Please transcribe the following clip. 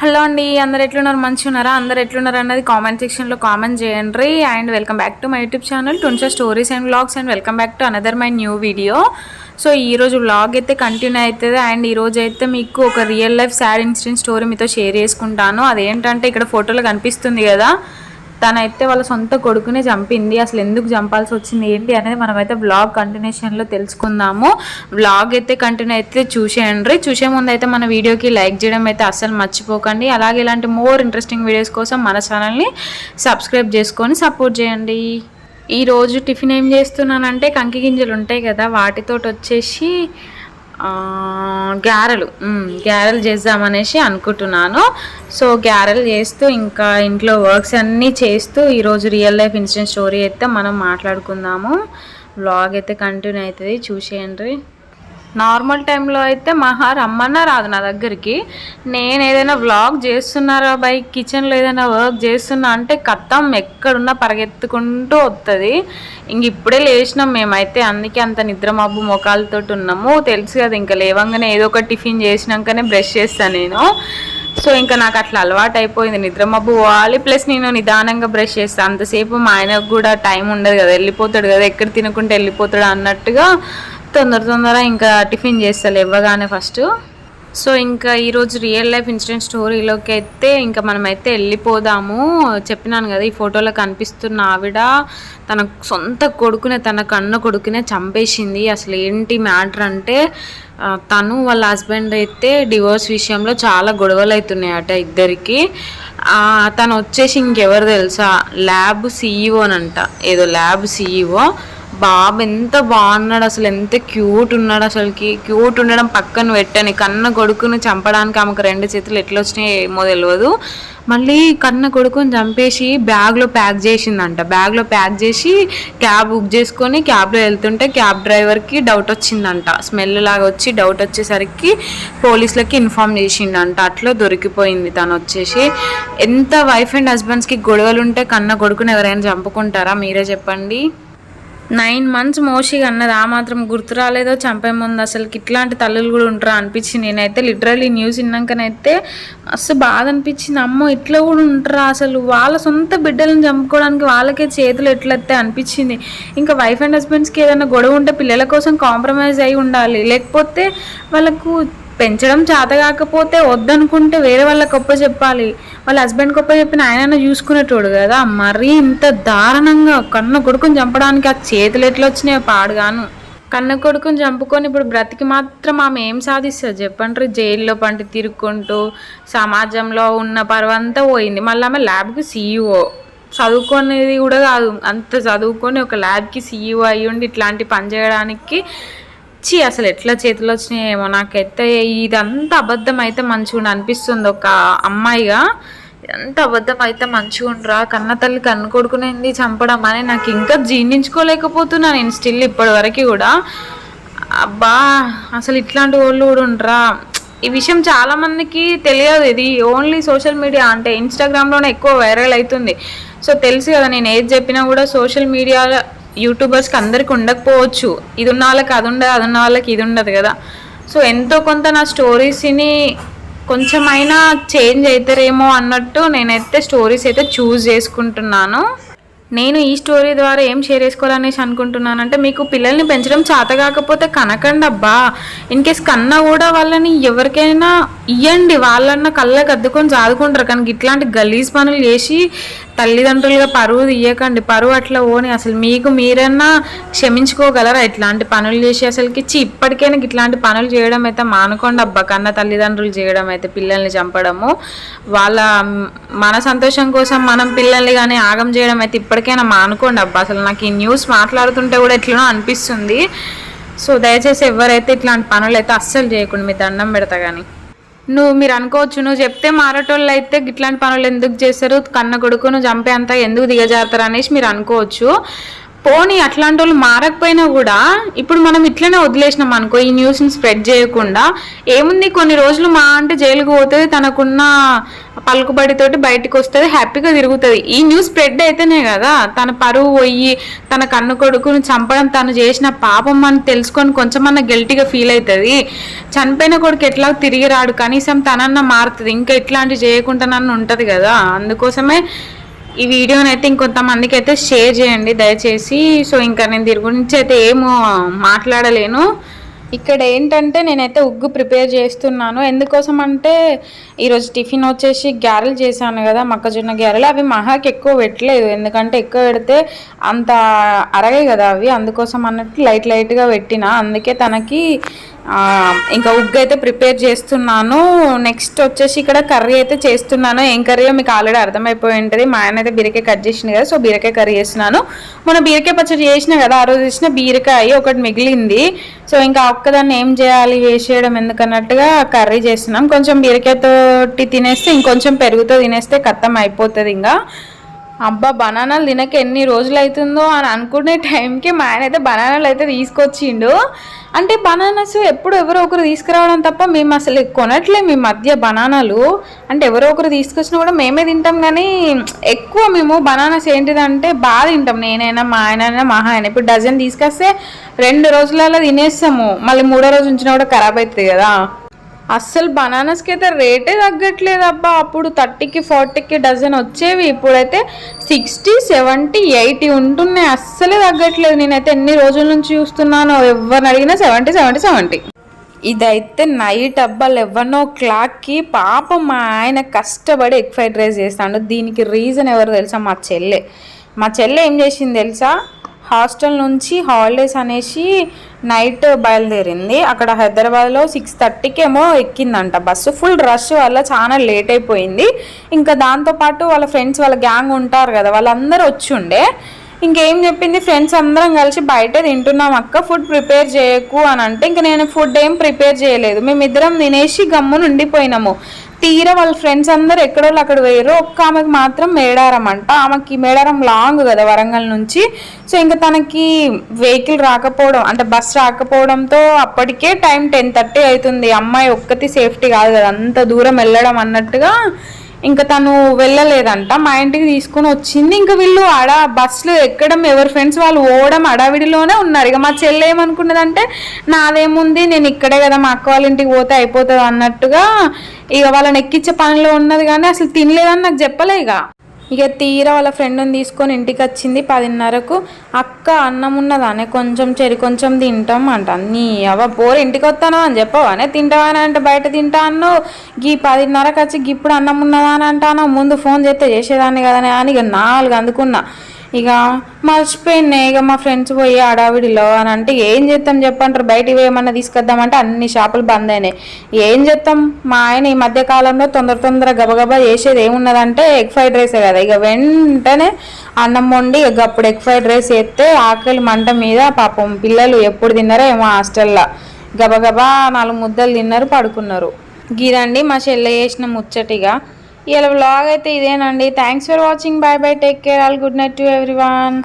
Hello అండి అందరు ఎట్లున్నారు? మంచిగా ఉన్నారా అందరు ఎట్లున్నారు అన్నది కామెంట్ సెక్షన్లో కామెంట్ చేయండి. And welcome back to my YouTube channel టుంచా stories and blogs and welcome back to another my new video so ఈ రోజు వ్లాగ్ అయితే కంటిన్యూ అవుతుంది అండ్ ఈరోజు అయితే మీకు ఒక real life sad incident story మీతో షేర్ చేసుకుంటాను. అదేంటంటే ఇక్కడ ఫోటోలో కనిపిస్తుంది కదా. తనైతే వాళ్ళ సొంత కొడుకునే చంపింది. అసలు ఎందుకు చంపాల్సి వచ్చింది ఏంటి అనేది మనమైతే బ్లాగ్ కంటిన్యూషన్లో తెలుసుకుందాము. బ్లాగ్ అయితే కంటిన్యూ అయితే చూసేయండి. చూసే ముందు అయితే మన వీడియోకి లైక్ చేయడం అయితే అస్సలు మర్చిపోకండి. అలాగే ఇలాంటి మోర్ ఇంట్రెస్టింగ్ వీడియోస్ కోసం మన ఛానల్ని సబ్స్క్రైబ్ చేసుకొని సపోర్ట్ చేయండి. ఈరోజు టిఫిన్ ఏం చేస్తున్నానంటే కంకి గింజలు ఉంటాయి కదా వాటితోటి వచ్చేసి గారెలు గారెలు చేద్దామనేసి అనుకుంటున్నాను. సో గారెలు చేస్తూ ఇంకా ఇంట్లో వర్క్స్ అన్నీ చేస్తూ ఈరోజు రియల్ లైఫ్ ఇన్సిడెంట్ స్టోరీ అయితే మనం మాట్లాడుకుందాము. బ్లాగ్ అయితే కంటిన్యూ అవుతుంది. చూసేయండి. నార్మల్ టైంలో అయితే మహా రమ్మన్నా రాదు నా దగ్గరికి. నేను ఏదైనా వ్లాగ్ చేస్తున్నారా బై? కిచెన్లో ఏదైనా వర్క్ చేస్తున్నా అంటే కత్తం ఎక్కడున్నా పరిగెత్తుకుంటూ వస్తుంది ఇంక ఇప్పుడే లేచినాం మేమైతే అందుకే అంత నిద్ర మబ్బు మొఖాలతో ఉన్నాము. తెలుసు కదా ఇంకా లేవంగానే ఏదో ఒక టిఫిన్ చేసినాకనే బ్రష్ చేస్తాను నేను. సో ఇంకా నాకు అట్లా అలవాటు అయిపోయింది. నిద్ర మబ్బు పోవాలి ప్లస్ నేను నిదానంగా బ్రష్ చేస్తాను అంతసేపు మా ఆయనకు కూడా టైం ఉండదు కదా వెళ్ళిపోతాడు కదా ఎక్కడ తినకుంటే వెళ్ళిపోతాడు అన్నట్టుగా తొందర తొందర ఇంకా టిఫిన్ చేస్తాను ఇవ్వగానే ఫస్ట్. సో ఇంకా ఈరోజు రియల్ లైఫ్ ఇన్సిడెంట్ స్టోరీలోకి అయితే ఇంకా మనమైతే వెళ్ళిపోదాము. చెప్పినాను కదా ఈ ఫోటోలో కనిపిస్తున్న ఆవిడ తన సొంత కొడుకునే తన కన్న కొడుకునే చంపేసింది. అసలు ఏంటి మ్యాటర్ అంటే తను వాళ్ళ హస్బెండ్ అయితే డివోర్స్ విషయంలో చాలా గొడవలు అవుతున్నాయట ఇద్దరికి. తను వచ్చేసి ఇంకెవరు తెలుసా? ల్యాబ్ సీఈఓనంట. ఏదో ల్యాబ్ సీఈఓ. బాబు ఎంత బాగున్నాడు అసలు ఎంత క్యూట్ ఉన్నాడు అసలుకి. క్యూట్ ఉండడం పక్కన పెట్టని కన్న కొడుకుని చంపడానికి ఆమెకు రెండు చేతులు ఎట్లా వచ్చినాయి ఏమో తెలియదు మళ్ళీ కన్న కొడుకుని చంపేసి బ్యాగ్లో ప్యాక్ చేసిందంట. బ్యాగ్లో ప్యాక్ చేసి క్యాబ్ బుక్ చేసుకొని క్యాబ్లో వెళ్తుంటే క్యాబ్ డ్రైవర్కి డౌట్ వచ్చిందంట. స్మెల్ లాగా వచ్చి డౌట్ వచ్చేసరికి పోలీసులకి ఇన్ఫామ్ చేసిండంట. అట్లా దొరికిపోయింది తను వచ్చేసి. ఎంత వైఫ్ అండ్ హస్బెండ్స్కి గొడవలు ఉంటే కన్న కొడుకుని ఎవరైనా చంపుకుంటారా? మీరే చెప్పండి. నైన్ మంత్స్ మోషిగా అన్నది ఆ మాత్రం గుర్తు రాలేదో చంపే ముందు అసలుకి ఇట్లాంటి తల్లులు కూడా ఉంటారా అనిపించింది. నేనైతే లిటరల్లీ న్యూస్ విన్నాకనైతే అసలు బాధ అనిపించింది. అమ్మో ఇట్లా కూడా ఉంటారా అసలు? వాళ్ళ సొంత బిడ్డలను చంపుకోవడానికి వాళ్ళకే చేతులు ఎట్లయితే అనిపించింది. ఇంకా వైఫ్ అండ్ హస్బెండ్స్కి ఏదైనా గొడవ ఉంటే పిల్లల కోసం కాంప్రమైజ్ అయి ఉండాలి. లేకపోతే వాళ్ళకు పెంచడం చేత కాకపోతే వద్దనుకుంటే వేరే వాళ్ళకి గొప్ప చెప్పాలి. వాళ్ళ హస్బెండ్ గొప్ప చెప్పిన ఆయన చూసుకునేటోడు కదా. మరీ ఇంత దారుణంగా కన్న కొడుకుని చంపడానికి ఆ చేతులు ఎట్లా వచ్చినాయో పాడుగాను. కన్న కొడుకుని చంపుకొని ఇప్పుడు బ్రతికి మాత్రం ఆమె ఏం సాధిస్తుంది చెప్పండి జైల్లో పంటి తిరుక్కుంటూ సమాజంలో ఉన్న పర్వంతా పోయింది. మళ్ళీ ఆమె ల్యాబ్కి సీఈఓ చదువుకునేది కూడా కాదు. అంత చదువుకొని ఒక ల్యాబ్కి సీఈఓ అయ్యుండి ఇట్లాంటి పని చేయడానికి పిచ్చి అసలు ఎట్లా చేతులు వచ్చినాయేమో నాకైతే ఇదంతా అబద్ధం అయితే మంచిగా అనిపిస్తుంది. ఒక అమ్మాయిగా ఎంత అబద్ధం అయితే మంచిగా ఉండరా కన్న తల్లి కన్ను కొడుకునేది చంపడం అని నాకు ఇంకా జీర్ణించుకోలేకపోతున్నా నేను స్టిల్ ఇప్పటి వరకు కూడా. అబ్బా అసలు ఇట్లాంటి వాళ్ళు కూడా ఉండరా? ఈ విషయం చాలా మందికి తెలియదు ఇది. ఓన్లీ సోషల్ మీడియా అంటే ఇన్స్టాగ్రామ్లోనే ఎక్కువ వైరల్ అవుతుంది. సో తెలుసు కదా నేను ఏది చెప్పినా కూడా సోషల్ మీడియా యూట్యూబర్స్కి అందరికి ఉండకపోవచ్చు. ఇది ఉన్న వాళ్ళకి అది ఉండదు అది ఉన్న వాళ్ళకి ఇది ఉండదు కదా. సో ఎంతో కొంత నా స్టోరీస్ని కొంచెమైనా చేంజ్ అవుతారేమో అన్నట్టు నేనైతే స్టోరీస్ అయితే చూస్ చేసుకుంటున్నాను. నేను ఈ స్టోరీ ద్వారా ఏం షేర్ చేసుకోవాలనేసి అనుకుంటున్నానంటే మీకు పిల్లల్ని పెంచడం చేత కాకపోతే కనకండి అబ్బా. ఇన్ కేస్ కన్నా కూడా వాళ్ళని ఎవరికైనా ఇయ్యండి. వాళ్ళన్న కళ్ళకి అద్దుకొని చాదుకుంటారు కానీ ఇట్లాంటి గలీజ్ పనులు చేసి తల్లిదండ్రులుగా పరువు తీయకండి. పరువు అట్లా ఓని అసలు మీకు మీరన్నా క్షమించుకోగలరా? ఇట్లాంటి పనులు చేసి అసలుకి చి ఇప్పటికైనా ఇట్లాంటి పనులు చేయడం అయితే మానుకోండి అబ్బా. కన్న తల్లిదండ్రులు చేయడం అయితే పిల్లల్ని చంపడము. వాళ్ళ మన సంతోషం కోసం మనం పిల్లల్ని కానీ ఆగం చేయడం అయితే ఇప్పటికైనా మానుకోండి అబ్బా. అసలు నాకు ఈ న్యూస్ మాట్లాడుతుంటే కూడా ఎట్లనో అనిపిస్తుంది. సో దయచేసి ఎవరైతే ఇట్లాంటి పనులు అయితే అస్సలు చేయకుండా మీ దండం పెడతా కానీ నువ్వు మీరు అనుకోవచ్చు నువ్వు చెప్తే మారటోళ్ళు అయితే ఇట్లాంటి పనులు ఎందుకు చేస్తారు కన్న కొడుకు నువ్వు చంపే అంత ఎందుకు దిగజారుతారు అనేసి మీరు అనుకోవచ్చు. పోనీ అట్లాంటి వాళ్ళు మారకపోయినా కూడా ఇప్పుడు మనం ఇట్లనే వదిలేసినాం అనుకో ఈ న్యూస్ని స్ప్రెడ్ చేయకుండా. ఏముంది కొన్ని రోజులు మా అంటే జైలుకు పోతుంది తనకున్న పలుకుబడితోటి బయటకు వస్తుంది హ్యాపీగా తిరుగుతుంది. ఈ న్యూస్ స్ప్రెడ్ అయితేనే కదా తన పరువు పోయి తన కన్ను కొడుకుని చంపడం తను చేసిన పాపం అని తెలుసుకొని కొంచెమన్నా గిల్టీగా ఫీల్ అవుతుంది చనిపోయిన కొడుకు ఎట్లా తిరిగి రాడు కనీసం తనన్నా మారుతుంది. ఇంకా ఇట్లాంటివి చేయకుండా ఉంటుంది కదా. అందుకోసమే ఈ వీడియోని అయితే ఇంకొంతమందికి అయితే షేర్ చేయండి దయచేసి. సో ఇంకా నేను దీని గురించి అయితే ఏమో మాట్లాడలేను. ఇక్కడ ఏంటంటే నేనైతే ఉగ్గు ప్రిపేర్ చేస్తున్నాను. ఎందుకోసం అంటే ఈరోజు టిఫిన్ వచ్చేసి గ్యారెలు చేశాను కదా మొక్కజొన్న గ్యారెలు అవి మహాకి ఎక్కువ పెట్టలేదు. ఎందుకంటే ఎక్కువ పెడితే అంత అరగాయి కదా అవి. అందుకోసం అన్నట్టు లైట్ లైట్గా పెట్టిన. అందుకే తనకి ఇంకా ఉగ్గు అయితే ప్రిపేర్ చేస్తున్నాను. నెక్స్ట్ వచ్చేసి ఇక్కడ కర్రీ అయితే చేస్తున్నాను. ఏం కర్రీయో మీకు ఆల్రెడీ అర్థమైపోయి ఉంటుంది. మా ఆయన అయితే బీరకాయ కట్ చేసింది కదా సో బీరకాయ కర్రీ చేస్తున్నాను. మన బీరకాయ పచ్చడి చేసిన కదా ఆ రోజు చేసిన బీరకాయ ఒకటి మిగిలింది. సో ఇంకా ఒక్కదాన్ని ఏం చేయాలి వేసేయడం ఎందుకన్నట్టుగా కర్రీ చేస్తున్నాం. కొంచెం బీరకాయతోటి తినేస్తే ఇంకొంచెం పెరుగుతో తినేస్తే కత్తం అయిపోతుంది ఇంకా. అబ్బా బనానాలు తినక ఎన్ని రోజులు అవుతుందో అని అనుకునే టైంకి మా ఆయన అయితే బనానాలు అయితే తీసుకొచ్చిండు. అంటే బనానాస్ ఎప్పుడు ఎవరో ఒకరు తీసుకురావడం తప్ప మేము అసలు కొనట్లేము ఈ మధ్య బనానాలు. అంటే ఎవరో ఒకరు తీసుకొచ్చినా కూడా మేమే తింటాం కానీ ఎక్కువ మేము బనానాస్ ఏంటిదంటే బాగా తింటాం. నేనైనా మా ఆయనైనా మా ఆయన. ఇప్పుడు డజన్ తీసుకొస్తే రెండు రోజులలో తినేస్తాము. మళ్ళీ మూడో రోజు ఉంచినా కూడా ఖరాబ్ అవుతుంది కదా. అస్సలు బనానాస్కి అయితే రేటే తగ్గట్లేదు అబ్బా. అప్పుడు థర్టీకి ఫార్టీకి డజన్ వచ్చేవి. ఇప్పుడైతే సిక్స్టీ సెవెంటీ ఎయిటీ ఉంటున్నాయి. అస్సలే తగ్గట్లేదు. నేనైతే ఎన్ని రోజుల నుంచి చూస్తున్నాను ఎవరిని అడిగినా సెవెంటీ సెవెంటీ సెవెంటీ ఇదైతే నైట్ అబ్బా. లెవెన్ ఓ క్లాక్కి పాపం మా ఆయన కష్టపడి ఎగ్ ఫ్రైడ్ రైస్ చేస్తాడు. దీనికి రీజన్ ఎవరు తెలుసా? మా చెల్లె. మా చెల్లె ఏం చేసింది తెలుసా? హాస్టల్ నుంచి హాలిడేస్ అనేసి నైట్ బయలుదేరింది. అక్కడ హైదరాబాద్లో సిక్స్ థర్టీకి ఏమో ఎక్కిందంట. బస్సు ఫుల్ రష్ వల్ల చాలా లేట్ అయిపోయింది. ఇంకా దాంతోపాటు వాళ్ళ ఫ్రెండ్స్ వాళ్ళ గ్యాంగ్ ఉంటారు కదా వాళ్ళందరూ వచ్చి ఉండే ఇంకేం చెప్పింది? ఫ్రెండ్స్ అందరం కలిసి బయట తింటున్నాం అక్క ఫుడ్ ప్రిపేర్ చేయకు అని అంటే ఇంక నేను ఫుడ్ ఏం ప్రిపేర్ చేయలేదు. మేమిద్దరం తినేసి గమ్మున ఉండిపోయినాము తీరా వాళ్ళ ఫ్రెండ్స్ అందరు ఎక్కడో అక్కడ వేయరు ఒక్క ఆమెకు మాత్రం మేడారం అంట. ఆమెకి మేడారం లాంగ్ కదా వరంగల్ నుంచి. సో ఇంకా తనకి వెహికల్ రాకపోవడం అంటే బస్ రాకపోవడంతో అప్పటికే టైం టెన్ థర్టీ అవుతుంది. అమ్మాయి ఒక్కటి సేఫ్టీ కాదు కదా అంత దూరం వెళ్ళడం అన్నట్టుగా ఇంకా తను వెళ్ళలేదంట. మా ఇంటికి తీసుకొని వచ్చింది. ఇంకా వీళ్ళు ఆడ బస్సులో ఎక్కడం ఎవరి ఫ్రెండ్స్ వాళ్ళు ఓవడం అడావిడిలోనే ఉన్నారు. ఇక మా చెల్లె ఏమనుకున్నదంటే నాదేముంది? నేను ఇక్కడే కదా మా అక్క వాళ్ళ ఇంటికి పోతే అయిపోతుంది అన్నట్టుగా ఇక వాళ్ళని ఎక్కించే పనిలో ఉన్నది కానీ అసలు తినలేదని నాకు చెప్పలే ఇక. ఇక తీరా వాళ్ళ ఫ్రెండ్ని తీసుకొని ఇంటికి వచ్చింది పదిన్నరకు. అక్క అన్నం ఉన్నదానే కొంచెం చెరి కొంచెం తింటాం అంట. నీ అవ్వ పోరు ఇంటికి వస్తాను అని చెప్పవానే తింటావా అని అంటే బయట తింటా అన్నావు. గీ పదిన్నరకు వచ్చి ఇప్పుడు అన్నం ఉన్నదా అని అంటాను ముందు ఫోన్ చేస్తే చేసేదాన్ని కదనే అని ఇక నాలుగు అందుకున్నా. ఇక మర్చిపోయినాయి ఇక మా ఫ్రెండ్స్ పోయి అడావిడిలో అని అంటే ఏం చేస్తాం చెప్పంటారు బయటికి ఏమన్నా తీసుకొద్దామంటే అన్ని షాపులు బంద్ అయినాయి. ఏం చేస్తాం మా ఆయన ఈ మధ్య కాలంలో తొందర తొందర గబగబా చేసేది ఏమున్నదంటే ఎగ్ ఫ్రైడ్ రైసే కదా. ఇక వెంటనే అన్నం వండి ఇక అప్పుడు ఎగ్ ఫ్రైడ్ రైస్ వేస్తే ఆకలి మంట మీద పాపం పిల్లలు ఎప్పుడు తిన్నారో ఏమో హాస్టల్లో. గబగబా నాలుగు ముద్దలు తిన్నారు పడుకున్నారు. గీదండి మా చెల్లె చేసిన ముచ్చటిగా ఇలా వ్లాగ్ అయితే ఇదేనండి. Thanks for watching bye bye take care all good night to everyone